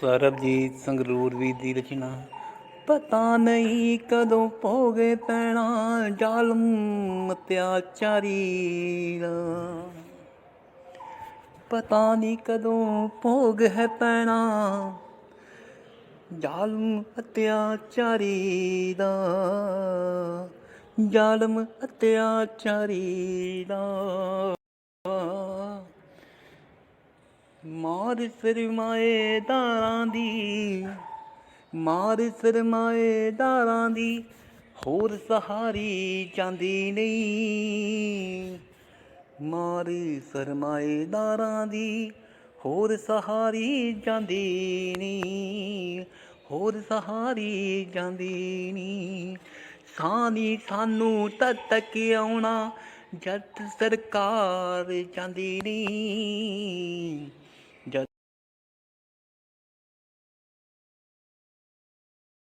ਸਰਬਜੀਤ ਸੰਗਰੂਰ ਵੀ ਦੀ ਰਚਨਾ। ਪਤਾ ਨਹੀਂ ਕਦੋਂ ਭੋਗੇ ਪੈਣਾ ਜ਼ਾਲਮ ਅਤਿਆਚਾਰੀ ਪਤਾ ਨਹੀਂ ਕਦੋਂ ਭੋਗ ਹੈ ਪੈਣਾ ਜ਼ਾਲਮ ਅਤਿਆਚਾਰੀ ਦਾ। ਜ਼ਾਲਮ ਅਤਿਆਚਾਰੀ ਦਾ। ਮਾਰ ਸਰਮਾਏਦਾਰਾਂ ਦੀ, ਮਾਰ ਸਰਮਾਏਦਾਰਾਂ ਦੀ, ਹੋਰ ਸਹਾਰੀ ਜਾਂਦੀ ਨਹੀਂ। ਮਾਰ ਸਰਮਾਏਦਾਰਾਂ ਦੀ, ਹੋਰ ਸਹਾਰੀ ਜਾਂਦੀ ਨਹੀਂ। ਹੋਰ ਸਹਾਰੀ ਜਾਂਦੀ ਨਹੀਂ। ਸਾਨੀ ਸਾਨੂੰ ਤਦ ਤੱਕ ਆਉਣਾ, ਜੱਟ ਸਰਕਾਰ ਜਾਂਦੀ ਨਹੀਂ।